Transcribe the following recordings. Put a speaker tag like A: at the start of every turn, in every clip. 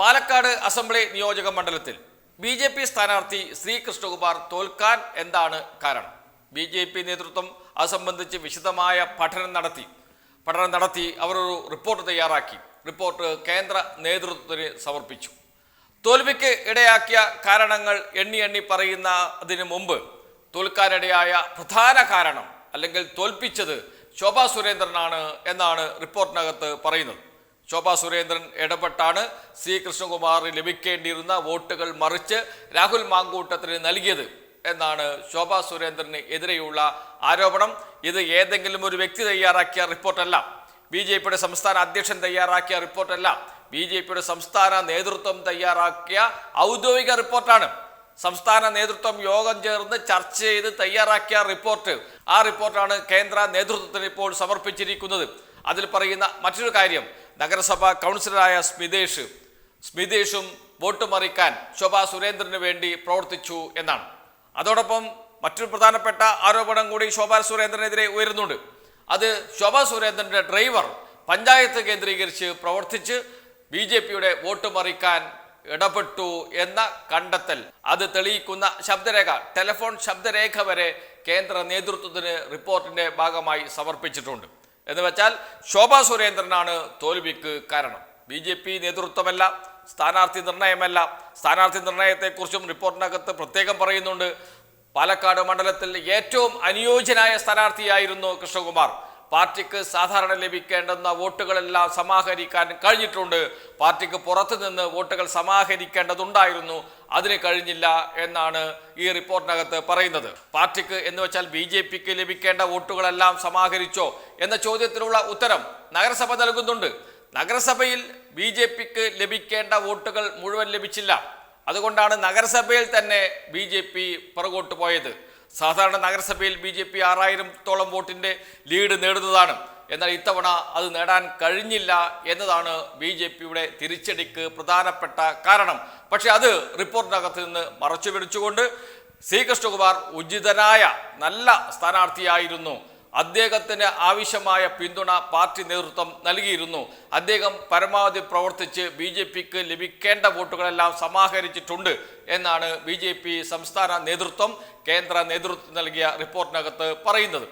A: Palakkad assembly നിയോജക മണ്ഡലത്തിൽ B J P സ്ഥാനാർത്ഥി ശ്രീകൃഷ്ണകുമാർ തോൽക്കാൻ എന്താണ് കാരണം? ബി ജെ പി നേതൃത്വം അത് സംബന്ധിച്ച് വിശദമായ പഠനം നടത്തി. പഠനം നടത്തി അവർ ഒരു റിപ്പോർട്ട് തയ്യാറാക്കി. റിപ്പോർട്ട് കേന്ദ്ര നേതൃത്വത്തിന് സമർപ്പിച്ചു. തോൽവിക്ക് ഇടയാക്കിയ കാരണങ്ങൾ എണ്ണി എണ്ണി പറയുന്നതിന് മുമ്പ് തോൽക്കാനിടയായ പ്രധാന കാരണം അല്ലെങ്കിൽ തോൽപ്പിച്ചത് ശോഭാ സുരേന്ദ്രനാണ് എന്നാണ് റിപ്പോർട്ടിനകത്ത് പറയുന്നത്. ശോഭാ സുരേന്ദ്രൻ ഇടപെട്ടാണ് സി കൃഷ്ണകുമാറിന് ലഭിക്കേണ്ടിയിരുന്ന വോട്ടുകൾ മറിച്ച് രാഹുൽ മാങ്കൂട്ടത്തിന് നൽകിയത് എന്നാണ് ശോഭാ സുരേന്ദ്രന് എതിരെയുള്ള ആരോപണം. ഇത് ഏതെങ്കിലും ഒരു വ്യക്തി തയ്യാറാക്കിയ റിപ്പോർട്ടല്ല. ബി ജെ പിയുടെ സംസ്ഥാന അധ്യക്ഷൻ തയ്യാറാക്കിയ റിപ്പോർട്ടല്ല. ബി ജെ പിയുടെ സംസ്ഥാന നേതൃത്വം തയ്യാറാക്കിയ ഔദ്യോഗിക റിപ്പോർട്ടാണ്. സംസ്ഥാന നേതൃത്വം യോഗം ചേർന്ന് ചർച്ച ചെയ്ത് തയ്യാറാക്കിയ റിപ്പോർട്ട്. ആ റിപ്പോർട്ടാണ് കേന്ദ്ര നേതൃത്വത്തിന് ഇപ്പോൾ സമർപ്പിച്ചിരിക്കുന്നത്. അതിൽ പറയുന്ന മറ്റൊരു കാര്യം. നഗരസഭ കൗൺസിലറായ സ്മിതേഷ് സ്മിതേഷും വോട്ട് മറിക്കാൻ ശോഭാ സുരേന്ദ്രന് വേണ്ടി പ്രവർത്തിച്ചു എന്നാണ്. അതോടൊപ്പം മറ്റൊരു പ്രധാനപ്പെട്ട ആരോപണം കൂടി ശോഭാ സുരേന്ദ്രനെതിരെ ഉയരുന്നുണ്ട്. അത് ശോഭാ സുരേന്ദ്രന്റെ ഡ്രൈവർ പഞ്ചായത്ത് കേന്ദ്രീകരിച്ച് പ്രവർത്തിച്ച് ബി ജെ പിയുടെ വോട്ട് മറിക്കാൻ ഇടപെട്ടു എന്ന കണ്ടെത്തൽ. അത് തെളിയിക്കുന്ന ശബ്ദരേഖ ടെലിഫോൺ ശബ്ദരേഖ വരെ കേന്ദ്ര നേതൃത്വത്തിന് റിപ്പോർട്ടിന്റെ ഭാഗമായി സമർപ്പിച്ചിട്ടുണ്ട്. എന്ന് വെച്ചാൽ ശോഭാ സുരേന്ദ്രനാണ് തോൽവിക്ക് കാരണം. ബി ജെ പി നേതൃത്വമല്ല സ്ഥാനാർത്ഥി നിർണയമല്ല. സ്ഥാനാർത്ഥി നിർണയത്തെക്കുറിച്ചും റിപ്പോർട്ടിനകത്ത് പ്രത്യേകം പറയുന്നുണ്ട്. പാലക്കാട് മണ്ഡലത്തിൽ ഏറ്റവും അനുയോജ്യനായ സ്ഥാനാർത്ഥിയായിരുന്നു കൃഷ്ണകുമാർ. പാർട്ടിക്ക് സാധാരണ ലഭിക്കേണ്ടുന്ന വോട്ടുകളെല്ലാം സമാഹരിക്കാൻ കഴിഞ്ഞിട്ടുണ്ട്. പാർട്ടിക്ക് പുറത്തു നിന്ന് വോട്ടുകൾ സമാഹരിക്കേണ്ടതുണ്ടായിരുന്നു. അതിന് കഴിഞ്ഞില്ല എന്നാണ് ഈ റിപ്പോർട്ടിനകത്ത് പറയുന്നത്. പാർട്ടിക്ക് എന്ന് വെച്ചാൽ ബി ജെ പിക്ക് ലഭിക്കേണ്ട വോട്ടുകളെല്ലാം സമാഹരിച്ചോ എന്ന ചോദ്യത്തിനുള്ള ഉത്തരം നഗരസഭ നൽകുന്നുണ്ട്. നഗരസഭയിൽ ബി ജെ പിക്ക് ലഭിക്കേണ്ട വോട്ടുകൾ മുഴുവൻ ലഭിച്ചില്ല. അതുകൊണ്ടാണ് നഗരസഭയിൽ തന്നെ ബി ജെ പി പുറകോട്ട് പോയത്. സാധാരണ നഗരസഭയിൽ ബി ജെ പി ആറായിരത്തോളം വോട്ടിന്റെ ലീഡ് നേടുന്നതാണ്. എന്നാൽ ഇത്തവണ അത് നേടാൻ കഴിഞ്ഞില്ല എന്നതാണ് ബി ജെ പിയുടെ തിരിച്ചടിക്ക് പ്രധാനപ്പെട്ട കാരണം. പക്ഷേ അത് റിപ്പോർട്ടിനകത്ത് നിന്ന് മറച്ചു പിടിച്ചുകൊണ്ട് സി കൃഷ്ണകുമാർ ഉചിതനായ നല്ല സ്ഥാനാർത്ഥിയായിരുന്നു. അദ്ദേഹത്തിന് ആവശ്യമായ പിന്തുണ പാർട്ടി നേതൃത്വം നൽകിയിരുന്നു. അദ്ദേഹം പരമാവധി പ്രവർത്തിച്ച് ബി ജെ പിക്ക് ലഭിക്കേണ്ട വോട്ടുകളെല്ലാം സമാഹരിച്ചിട്ടുണ്ട് എന്നാണ് ബി ജെ പി സംസ്ഥാന നേതൃത്വം കേന്ദ്ര നേതൃത്വം നൽകിയ റിപ്പോർട്ടിനകത്ത് പറയുന്നത്.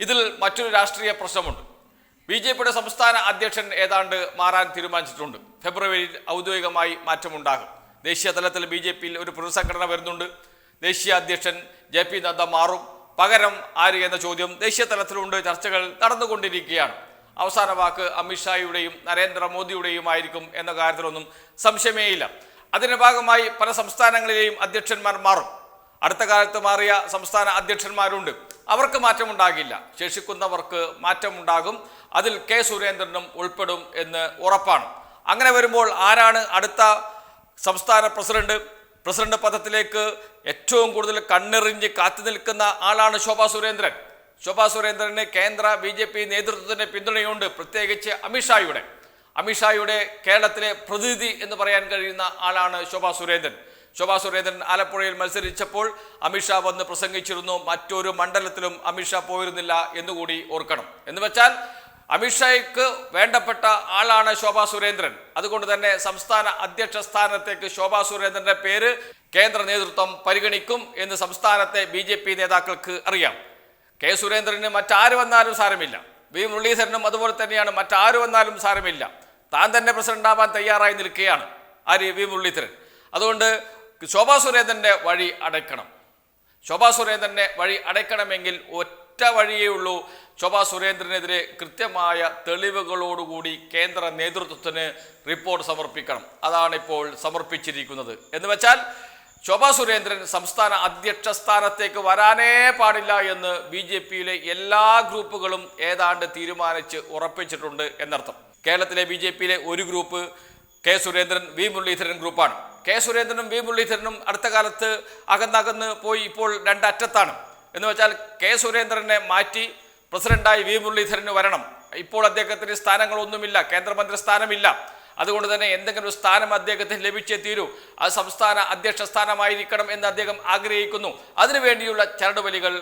A: ഇതിൽ മറ്റൊരു രാഷ്ട്രീയ പ്രശ്നമുണ്ട്. ബി ജെ പിയുടെ സംസ്ഥാന അധ്യക്ഷൻ ഏതാണ്ട് മാറാൻ തീരുമാനിച്ചിട്ടുണ്ട്. ഫെബ്രുവരിയിൽ ഔദ്യോഗികമായി മാറ്റമുണ്ടാകും. ദേശീയ തലത്തിൽ ബി ജെ പിയിൽ ഒരു പുനഃസംഘടന വരുന്നുണ്ട്. ദേശീയ അധ്യക്ഷൻ ജെ പി നദ്ദ മാറും. പകരം ആര് എന്ന ചോദ്യം ദേശീയ തലത്തിലുണ്ട് ചർച്ചകൾ നടന്നുകൊണ്ടിരിക്കുകയാണ്. അവസാന വാക്ക് അമിത്ഷായുടെയും നരേന്ദ്രമോദിയുടെയും ആയിരിക്കും എന്ന കാര്യത്തിലൊന്നും സംശയമേയില്ല. അതിന്റെ ഭാഗമായി പല സംസ്ഥാനങ്ങളിലെയും അധ്യക്ഷന്മാർ മാറും. അടുത്ത കാലത്ത് മാറിയ സംസ്ഥാന അധ്യക്ഷന്മാരുണ്ട്. അവർക്ക് മാറ്റമുണ്ടാകില്ല. ശേഷിക്കുന്നവർക്ക് മാറ്റമുണ്ടാകും. അതിൽ കെ സുരേന്ദ്രനും ഉൾപ്പെടും എന്ന് ഉറപ്പാണ്. അങ്ങനെ വരുമ്പോൾ ആരാണ് അടുത്ത സംസ്ഥാന പ്രസിഡന്റ്? പ്രസിഡന്റ് പദത്തിലേക്ക് ഏറ്റവും കൂടുതൽ കണ്ണെറിഞ്ഞ് കാത്തു നിൽക്കുന്ന ആളാണ് ശോഭാ സുരേന്ദ്രൻ. ശോഭാ സുരേന്ദ്രന് കേന്ദ്ര ബി ജെ പി നേതൃത്വത്തിന്റെ പിന്തുണയുണ്ട് പ്രത്യേകിച്ച് അമിത്ഷായുടെ അമിത്ഷായുടെ കേരളത്തിലെ പ്രതിനിധി എന്ന് പറയാൻ കഴിയുന്ന ആളാണ് ശോഭാ സുരേന്ദ്രൻ. ശോഭാ സുരേന്ദ്രൻ ആലപ്പുഴയിൽ മത്സരിച്ചപ്പോൾ അമിത്ഷാ വന്ന് പ്രസംഗിച്ചിരുന്നു. മറ്റൊരു മണ്ഡലത്തിലും അമിത്ഷാ പോയിരുന്നില്ല എന്നുകൂടി ഓർക്കണം. എന്ന് വെച്ചാൽ അമിത്ഷായ്ക്ക് വേണ്ടപ്പെട്ട ആളാണ് ശോഭാ സുരേന്ദ്രൻ. അതുകൊണ്ട് തന്നെ സംസ്ഥാന അധ്യക്ഷ സ്ഥാനത്തേക്ക് ശോഭാ സുരേന്ദ്രന്റെ പേര് കേന്ദ്ര നേതൃത്വം പരിഗണിക്കും എന്ന് സംസ്ഥാനത്തെ ബി ജെ പി നേതാക്കൾക്ക് അറിയാം. കെ സുരേന്ദ്രന് മറ്റാര് വന്നാലും സാരമില്ല. വി മുരളീധരനും അതുപോലെ തന്നെയാണ് മറ്റാര് വന്നാലും സാരമില്ല. താൻ തന്നെ പ്രസിഡന്റ് ആവാൻ തയ്യാറായി നിൽക്കുകയാണ് ആര് വി മുരളീധരൻ. അതുകൊണ്ട് ശോഭാ സുരേന്ദ്രന്റെ വഴി അടയ്ക്കണം. ശോഭാ സുരേന്ദ്രന്റെ വഴി അടയ്ക്കണമെങ്കിൽ ഒറ്റ വഴിയേ ഉള്ളൂ. ശോഭാ സുരേന്ദ്രനെതിരെ കൃത്യമായ തെളിവുകളോടുകൂടി കേന്ദ്ര നേതൃത്വത്തിന് റിപ്പോർട്ട് സമർപ്പിക്കണം. അതാണ് ഇപ്പോൾ സമർപ്പിച്ചിരിക്കുന്നത്. എന്ന് വെച്ചാൽ ശോഭാ സുരേന്ദ്രൻ സംസ്ഥാന അധ്യക്ഷ സ്ഥാനത്തേക്ക് വരാനേ പാടില്ല എന്ന് ബി ജെ പിയിലെ എല്ലാ ഗ്രൂപ്പുകളും ഏതാണ്ട് തീരുമാനിച്ച് ഉറപ്പിച്ചിട്ടുണ്ട് എന്നർത്ഥം. കേരളത്തിലെ ബി ജെ പിയിലെ ഒരു group K Surendran V Muraleedharan ഗ്രൂപ്പാണ്. കെ സുരേന്ദ്രനും വി മുരളീധരനും അടുത്ത കാലത്ത് അകന്നകന്ന് പോയി ഇപ്പോൾ രണ്ടറ്റത്താണ്. എന്ന് വെച്ചാൽ കെ സുരേന്ദ്രനെ മാറ്റി പ്രസിഡന്റായി വി മുരളീധരന് വരണം. ഇപ്പോൾ അദ്ദേഹത്തിന് സ്ഥാനങ്ങളൊന്നുമില്ല കേന്ദ്രമന്ത്രി സ്ഥാനമില്ല. അതുകൊണ്ട് തന്നെ എന്തെങ്കിലും ഒരു സ്ഥാനം അദ്ദേഹത്തിന് ലഭിച്ചേ തീരൂ. അത് സംസ്ഥാന അധ്യക്ഷ സ്ഥാനമായിരിക്കണം എന്ന് അദ്ദേഹം ആഗ്രഹിക്കുന്നു. അതിനുവേണ്ടിയുള്ള ചരടുവലികൾ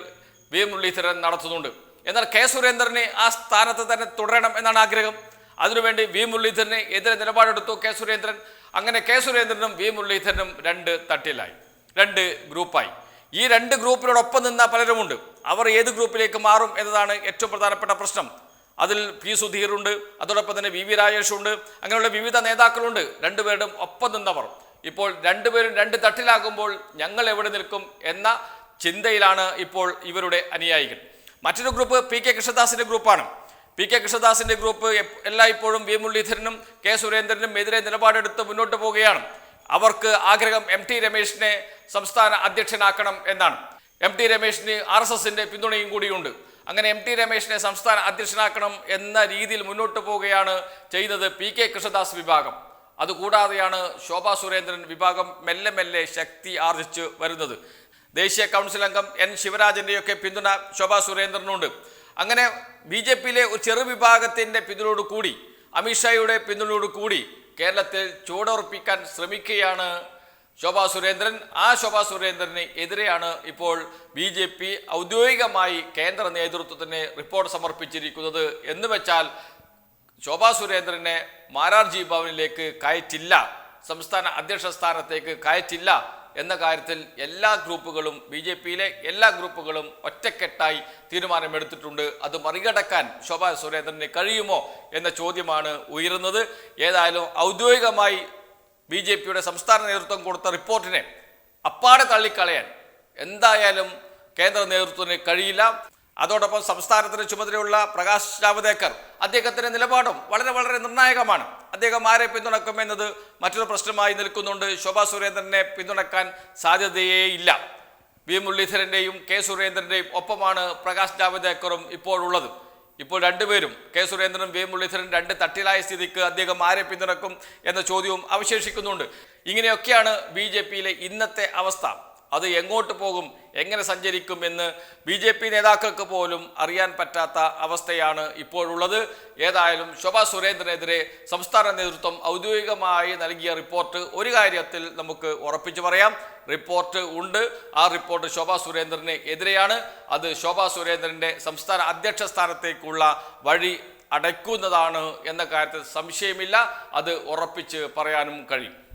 A: വി മുരളീധരൻ നടത്തുന്നുണ്ട്. എന്നാൽ കെ സുരേന്ദ്രനെ ആ സ്ഥാനത്ത് തന്നെ തുടരണം എന്നാണ് ആഗ്രഹം. അതിനുവേണ്ടി വി മുരളീധരന് എതിരെ നിലപാടെടുത്തു കെ സുരേന്ദ്രൻ. അങ്ങനെ കെ സുരേന്ദ്രനും വി മുരളീധരനും രണ്ട് തട്ടിലായി. രണ്ട് ഗ്രൂപ്പായി. ഈ രണ്ട് ഗ്രൂപ്പിനോടൊപ്പം നിന്ന പലരുമുണ്ട്. അവർ ഏത് ഗ്രൂപ്പിലേക്ക് മാറും എന്നതാണ് ഏറ്റവും പ്രധാനപ്പെട്ട പ്രശ്നം. അതിൽ പി സുധീറുണ്ട് അതോടൊപ്പം തന്നെ വി വി രാജേഷ് ഉണ്ട് അങ്ങനെയുള്ള വിവിധ നേതാക്കളുണ്ട്. രണ്ടുപേരും ഒപ്പം നിന്നവർ. ഇപ്പോൾ രണ്ടുപേരും രണ്ട് തട്ടിലാകുമ്പോൾ ഞങ്ങൾ എവിടെ നിൽക്കും എന്ന ചിന്തയിലാണ് ഇപ്പോൾ ഇവരുടെ അനുയായികൾ. മറ്റൊരു ഗ്രൂപ്പ് പി കെ കൃഷ്ണദാസിന്റെ ഗ്രൂപ്പാണ്. പി കെ കൃഷ്ണദാസിന്റെ ഗ്രൂപ്പ് എല്ലായ്പ്പോഴും വി മുരളീധരനും കെ സുരേന്ദ്രനും എതിരെ നിലപാടെടുത്ത് മുന്നോട്ട് പോവുകയാണ്. അവർക്ക് ആഗ്രഹം എം ടി രമേശിനെ സംസ്ഥാന അധ്യക്ഷനാക്കണം എന്നാണ്. എം ടി രമേശിന് ആർ എസ് എസിന്റെ പിന്തുണയും കൂടിയുണ്ട്. അങ്ങനെ എം ടി രമേശിനെ സംസ്ഥാന അധ്യക്ഷനാക്കണം എന്ന രീതിയിൽ മുന്നോട്ട് പോവുകയാണ് ചെയ്യുന്നത് പി കെ കൃഷ്ണദാസ് വിഭാഗം. അതുകൂടാതെയാണ് ശോഭാ സുരേന്ദ്രൻ വിഭാഗം മെല്ലെ മെല്ലെ ശക്തി ആർജിച്ച് വരുന്നത്. ദേശീയ കൗൺസിൽ അംഗം എൻ ശിവരാജന്റെയൊക്കെ പിന്തുണ ശോഭാ സുരേന്ദ്രനുണ്ട്. അങ്ങനെ ബി ജെ പിയിലെ ഒരു ചെറുവിഭാഗത്തിന്റെ പിന്തുണയോട് കൂടി അമിത്ഷായുടെ പിന്തുണയോട് കൂടി കേരളത്തിൽ ചൂടുറപ്പിക്കാൻ ശ്രമിക്കുകയാണ് ശോഭാ സുരേന്ദ്രൻ. ആ ശോഭാ സുരേന്ദ്രന് എതിരെയാണ് ഇപ്പോൾ ബി ജെ പി ഔദ്യോഗികമായി കേന്ദ്ര നേതൃത്വത്തിന് റിപ്പോർട്ട് സമർപ്പിച്ചിരിക്കുന്നത്. എന്ന് വെച്ചാൽ ശോഭാ സുരേന്ദ്രനെ മാരാർജി ഭവനിലേക്ക് കയറ്റില്ല. സംസ്ഥാന അധ്യക്ഷ സ്ഥാനത്തേക്ക് കയറ്റില്ല. എന്ന കാര്യത്തിൽ എല്ലാ ഗ്രൂപ്പുകളും ബി ജെ പിയിലെ എല്ലാ ഗ്രൂപ്പുകളും ഒറ്റക്കെട്ടായി തീരുമാനമെടുത്തിട്ടുണ്ട്. അത് മറികടക്കാൻ ശോഭാ സുരേന്ദ്രന് കഴിയുമോ എന്ന ചോദ്യമാണ് ഉയരുന്നത്. ഏതായാലും ഔദ്യോഗികമായി ബി ജെ പിയുടെ സംസ്ഥാന നേതൃത്വം കൊടുത്ത റിപ്പോർട്ടിനെ അപ്പാടെ തള്ളിക്കളയാൻ എന്തായാലും കേന്ദ്ര നേതൃത്വത്തിന് കഴിയില്ല. അതോടൊപ്പം സംസ്ഥാനത്തിന് ചുമതലയുള്ള പ്രകാശ് ജാവദേക്കർ അദ്ദേഹത്തിന്റെ നിലപാടും വളരെ വളരെ നിർണായകമാണ്. അദ്ദേഹം ആരെ പിന്തുണക്കും എന്നത് മറ്റൊരു പ്രശ്നമായി നിൽക്കുന്നുണ്ട്. ശോഭാ സുരേന്ദ്രനെ പിന്തുണക്കാൻ സാധ്യതയേയില്ല വി. മുരളീധരന്റെയും കെ. സുരേന്ദ്രന്റെയും ഒപ്പമാണ് പ്രകാശ് ജാവദേക്കറും ഇപ്പോഴുള്ളത്. ഇപ്പോൾ രണ്ടുപേരും കെ. സുരേന്ദ്രനും വി. മുരളീധരൻ രണ്ട് തട്ടിലായ സ്ഥിതിക്ക് അദ്ദേഹം ആരെ പിന്തുണക്കും എന്ന ചോദ്യവും അവശേഷിക്കുന്നുണ്ട്. ഇങ്ങനെയൊക്കെയാണ് ബി ഇന്നത്തെ അവസ്ഥ. അത് എങ്ങോട്ട് പോകും എങ്ങനെ സഞ്ചരിക്കും എന്ന് ബി ജെ പി നേതാക്കൾക്ക് പോലും അറിയാൻ പറ്റാത്ത അവസ്ഥയാണ് ഇപ്പോഴുള്ളത്. ഏതായാലും ശോഭാ സുരേന്ദ്രനെതിരെ സംസ്ഥാന നേതൃത്വം ഔദ്യോഗികമായി നൽകിയ റിപ്പോർട്ട് ഒരു കാര്യത്തിൽ നമുക്ക് ഉറപ്പിച്ചു പറയാം. റിപ്പോർട്ട് ഉണ്ട്. ആ റിപ്പോർട്ട് ശോഭാ സുരേന്ദ്രന് എതിരെയാണ്. അത് ശോഭാ സുരേന്ദ്രന്റെ സംസ്ഥാന അധ്യക്ഷ സ്ഥാനത്തേക്കുള്ള വഴി അടയ്ക്കുന്നതാണ് എന്ന കാര്യത്തിൽ സംശയമില്ല. അത് ഉറപ്പിച്ച് പറയാനും കഴിയും.